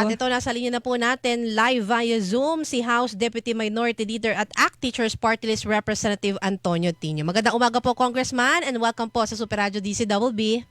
At ito, nasa linya na po natin live via Zoom si House Deputy Minority Leader at ACT Teachers Party List Representative Antonio Tino. Magandang umaga po, Congressman, and welcome po sa Super Radio DCWB.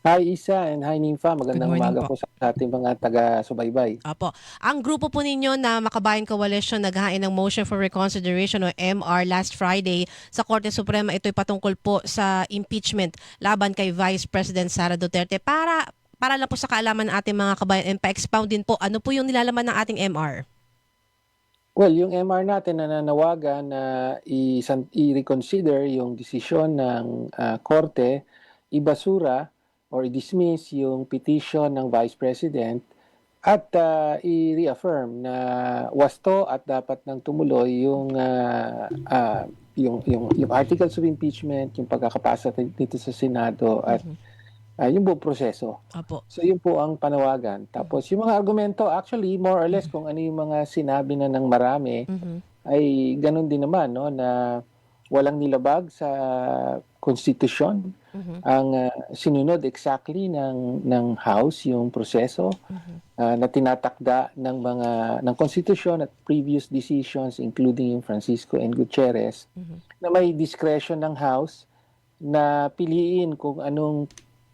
Hi Isa and hi Ninfa. Magandang Good morning umaga po. sa ating mga taga-subaybay. Apo. Ang grupo po ninyo na Makabayan Coalition naghain ng motion for reconsideration o MR last Friday sa Korte Suprema. Ito'y patungkol po sa impeachment laban kay Vice President Sara Duterte. Para para lang po sa kaalaman ng ating mga kabayan and pa-expound din po, ano po yung nilalaman ng ating MR? Well, yung MR natin na nanawagan na i-reconsider yung desisyon ng ah, korte, ibasura or i-dismiss yung petition ng Vice President at ah, i-reaffirm na wasto at dapat nang tumuloy yung ah, ah, yung yung yung articles of impeachment, yung pagkakapasa dito sa Senado at ah, yung buong proseso. Apo. So yun po ang panawagan. Tapos yung mga argumento, actually, more or less kung ano yung mga sinabi na ng marami, Mhm. ay ganun din naman, no, na walang nilabag sa konstitusyon. Mhm. Ang ah, sinunod exactly ng ng House yung proseso Mhm. ah, na tinatakda ng mga ng konstitusyon at previous decisions including yung Francisco and Gutierrez Mhm. na may discretion ng House na piliin kung anong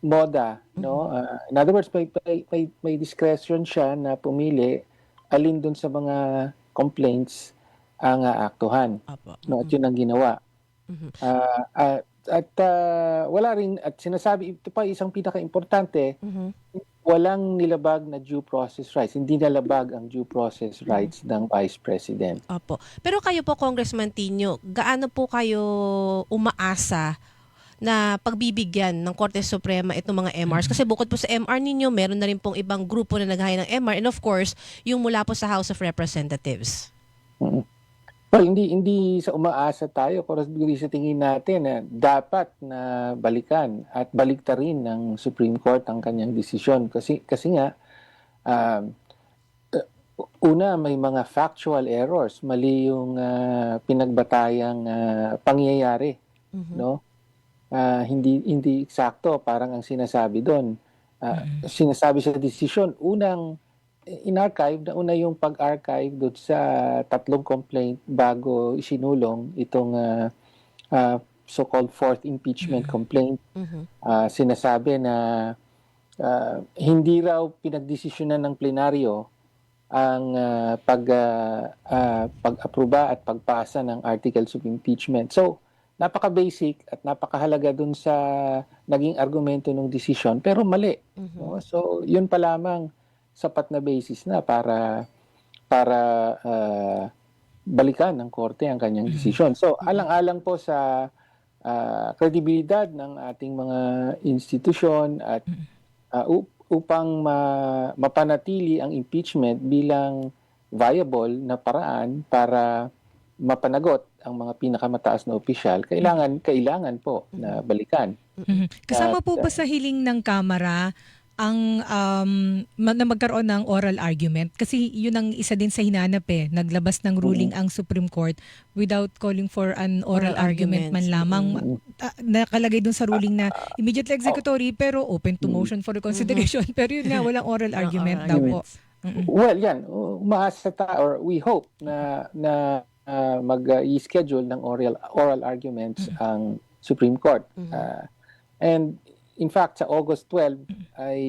moda, no? Ah, in other words, may, may, may, discretion siya na pumili alin dun sa mga complaints ang aaktuhan. Apo. No? At yun ang ginawa. Ah, ah, at ah, wala rin, at sinasabi, ito pa isang pinaka-importante, walang nilabag na due process rights. Hindi nalabag ang due process rights ng Vice President. Opo. Pero kayo po, Congressman Tino, gaano po kayo umaasa na pagbibigyan ng Korte Suprema itong mga MRs? Kasi bukod po sa MR ninyo, meron na rin pong ibang grupo na naghahaya ng MR and of course, yung mula po sa House of Representatives. Mm. Well, hindi hindi sa umaasa tayo kundi sa tingin natin na dapat na balikan at baliktarin ng Supreme Court ang kanyang desisyon kasi kasi nga um, uh, una may mga factual errors, mali yung ah, pinagbatayang ah, pangyayari, Mhm. no? Ah, hindi hindi eksakto parang ang sinasabi doon. Ah, Sinasabi sa desisyon unang in-archive na una yung pag-archive doon sa tatlong complaint bago isinulong itong ah, ah, so-called fourth impeachment complaint. Mhm. Ah, sinasabi na ah, hindi raw pinagdesisyonan ng plenaryo ang ah, pag ah, ah, pag-aproba at pagpasa ng articles of impeachment. So, napaka-basic at napakahalaga dun sa naging argumento ng desisyon pero mali. Mhm. No? So, yun pa lamang sapat na basis na para para ah, balikan ng korte ang kanyang desisyon. So, alang-alang po sa ah, kredibilidad ng ating mga institusyon at up- upang ma- mapanatili ang impeachment bilang viable na paraan para mapanagot ang mga pinakamataas na opisyal, kailangan kailangan po na balikan. Mhm. Kasama At, po ba sa hiling ng Kamara ang um, ma- na magkaroon ng oral argument? Kasi yun ang isa din sa hinanap eh. Naglabas ng ruling ang Supreme Court without calling for an oral, Oral argument man lamang. Mm. Ah, nakalagay dun sa ruling na immediately executory pero open to Mm. motion for reconsideration. pero yun nga, walang oral argument oral daw po. Mm-mm. Well, yan. Umaasa ta or we hope na na ah, mag-i-schedule ng oral oral arguments ang Supreme Court. Mhm. Ah, and in fact, sa August 12 ay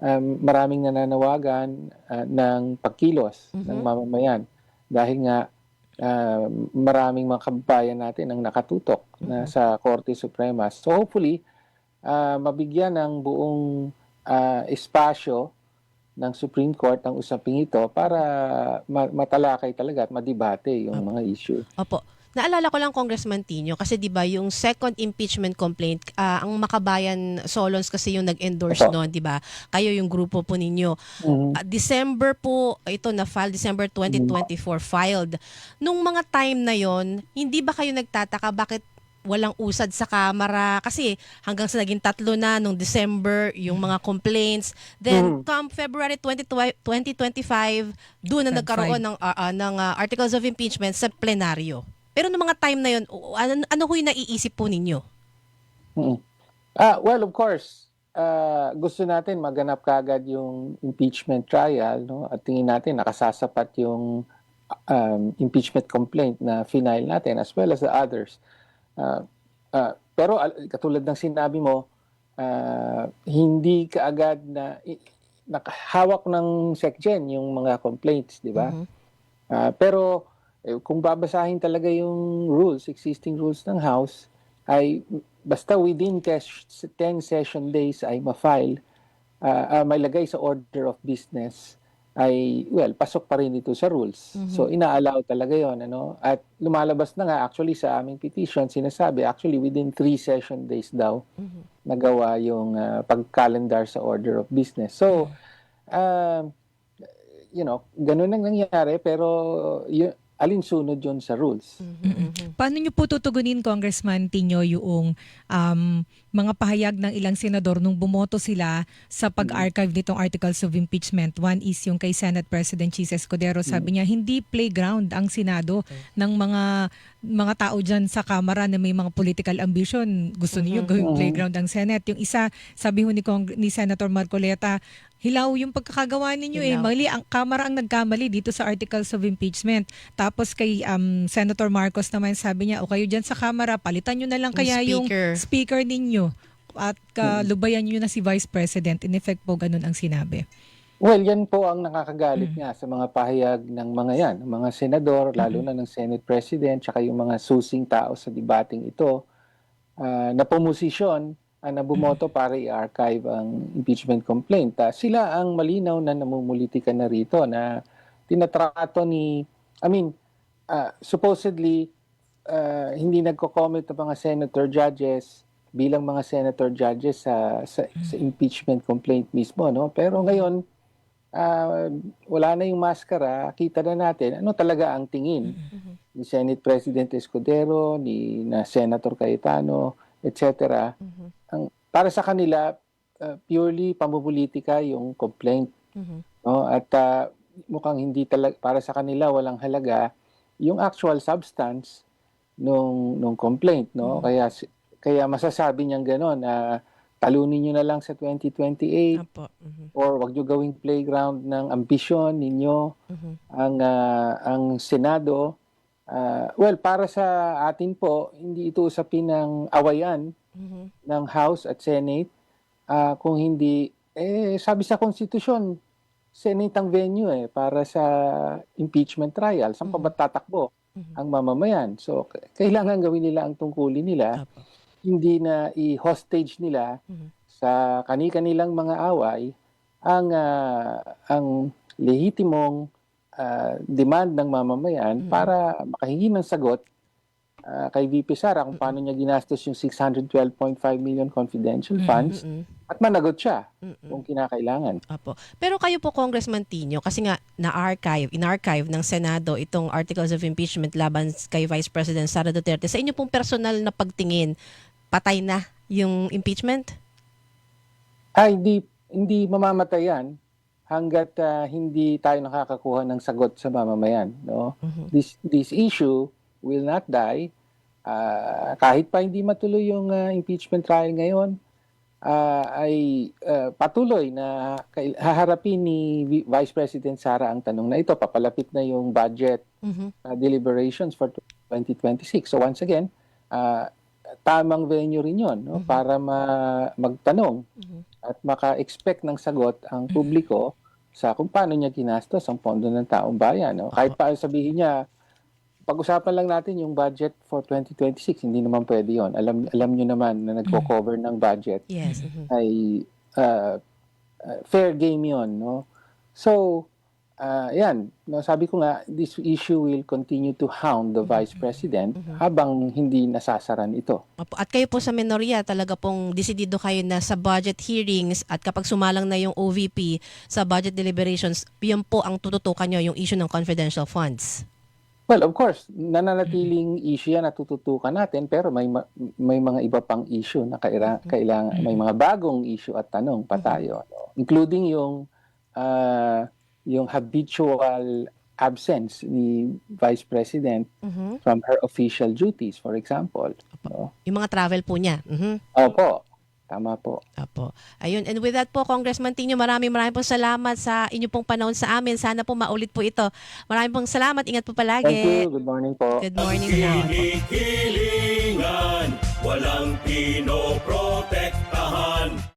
um, maraming nananawagan ah, ng pagkilos ng Mhm. mamamayan dahil nga ah, maraming mga kababayan natin ang nakatutok na sa Korte Suprema. So hopefully, ah, mabigyan ng buong ah, espasyo ng Supreme Court ang usaping ito para ma- matalakay talaga at madibate yung Opo. mga issue. Opo. Naalala ko lang Congressman Tino kasi 'di ba yung second impeachment complaint ah, ang Makabayan Solons kasi yung nag-endorse noon, 'di ba? Kayo yung grupo po ninyo. Mhm. Ah, December po ito na file December 2024 filed. Nung mga time na yon, hindi ba kayo nagtataka bakit walang usad sa kamera kasi hanggang sa naging tatlo na nung December yung mga complaints then Mhm. come February 20, 2025 doon na nagkaroon ng ah, ah, ng ah, articles of impeachment sa plenaryo pero nung mga time na yon ano, ano ho yung naiisip po ninyo Mhm. Ah, well, of course, ah, gusto natin maganap kagad yung impeachment trial, no? At tingin natin nakasasapat yung um, impeachment complaint na final natin as well as the others. Ah, ah, pero katulad ng sinabi mo, ah, hindi kaagad na nakahawak ng SecGen yung mga complaints, di ba? Mhm. Ah, pero eh, kung babasahin talaga yung rules, existing rules ng House, ay basta within 10 session days ay ma-file, ah, ah, may lagay sa order of business, ay, well, pasok pa rin ito sa rules. Mhm. So, inaalaw talaga yon ano? At lumalabas na nga, actually, sa aming petition, sinasabi, actually, within 3 session days daw, Mhm. nagawa yung ah, pag-calendar sa order of business. So, um, you know, ganun ang nangyari, pero y- alinsunod yun sa rules. Mhm. Mhm. Paano niyo po tutugunin, Congressman Tinyo, yung um, mga pahayag ng ilang senador nung bumoto sila sa pag-archive nitong articles of impeachment? One is yung kay Senate President Chis Escudero. Sabi niya, hindi playground ang Senado ng mga mga tao dyan sa Kamara na may mga political ambition. Gusto niyo Mhm. gawing Mhm. playground ang Senate. Yung isa, sabi ho ni, Cong- ni Senator Marcoleta, hilaw yung pagkakagawa ninyo eh. Hilaw. Mali, ang Kamara ang nagkamali dito sa articles of impeachment. Tapos kay um, Senator Marcos naman sabi niya, o kayo dyan sa Kamara, palitan nyo na lang Yung kaya yung speaker. speaker ninyo at ka, lubayan nyo na si Vice President. In effect po, ganun ang sinabi. Well, yan po ang nakakagalit nga sa mga pahayag ng mga yan, ng mga senador, lalo na ng Senate President, tsaka yung mga susing tao sa debating ito, ah, na pumosisyon ah, na bumoto para i-archive ang impeachment complaint. Ah, sila ang malinaw na namumulitika na rito na tinatrato ni, I mean, ah, supposedly, ah, hindi nagko-comment ang mga senator judges bilang mga senator judges sa, sa, sa impeachment complaint mismo, no? Pero ngayon, ah, wala na yung maskara, kita na natin ano talaga ang tingin Mhm. ni Senate President Escudero, ni na Senator Cayetano, etc. Mhm. Ang para sa kanila ah, purely pamumulitika yung complaint, Mhm. no? At ah, mukhang hindi talaga para sa kanila walang halaga yung actual substance nung nung complaint, no? Mhm. Kaya kaya masasabi niyang gano'n na talunin niyo na lang sa 2028 Apo. Mhm. or wag niyo gawing playground ng ambisyon ninyo Mhm. ang ah, ang Senado. Ah, well, para sa atin po, hindi ito usapin ng awayan Mhm. ng House at Senate. Ah, kung hindi, eh, sabi sa konstitusyon, Senate ang venue eh, para sa impeachment trial. Saan pa ba tatakbo Mhm. ang mamamayan? So, kailangan gawin nila ang tungkulin nila, Apo. hindi na i-hostage nila Mhm. sa kani-kanilang mga away ang ah, ang lehitimong ah, demand ng mamamayan Mhm. para makahingi ng sagot ah, kay VP Sara kung paano niya ginastos yung 612.5 million confidential Mhm. funds Mhm. at managot siya Mhm. kung kinakailangan. Apo. Pero kayo po, Congressman Tino, kasi nga na-archive, in-archive ng Senado itong articles of impeachment laban kay Vice President Sara Duterte. Sa inyo pong personal na pagtingin, patay na yung impeachment? Ay, hindi, hindi mamamatay yan hanggat ah, hindi tayo nakakakuha ng sagot sa mamamayan. No? Mhm. this this issue will not die Ah, kahit pa hindi matuloy yung ah, impeachment trial ngayon ah, ay ah, patuloy na haharapin ni Vi- Vice President Sara ang tanong na ito papalapit na yung budget Mhm. ah, deliberations for 2026 so once again ah, tamang venue rin yon no Mhm. para ma- magtanong Mhm. at maka-expect ng sagot ang publiko sa kung paano niya ginastos ang pondo ng taong bayan. No? Kahit pa sabihin niya, pag-usapan lang natin yung budget for 2026, hindi naman pwede yon. Alam, alam niyo naman na nagko-cover ng budget Yes. mhm. ay uh, uh, fair game yon. No? So, uh, yan. No, sabi ko nga, this issue will continue to hound the Vice President Mhm. habang hindi nasasaran ito. At kayo po sa minorya, talaga pong desidido kayo na sa budget hearings at kapag sumalang na yung OVP sa budget deliberations, yun po ang tututukan nyo, yung issue ng confidential funds. Well, of course, nananatiling issue yan na tututukan natin pero may ma- may mga iba pang issue na kaira- kailangan may mga bagong issue at tanong pa tayo no? including yung ah, yung habitual absence ni Vice President Mhm. from her official duties for example no? Yung mga travel po niya. Mhm. Opo. Tama po. Apo. Ayun. And with that po, Congressman Tino, maraming maraming pong salamat sa inyo pong panahon sa amin. Sana po maulit po ito. Maraming pong salamat. Ingat po palagi. Thank you. Good morning po. Good morning. Kinikilingan, walang pinoprotektahan.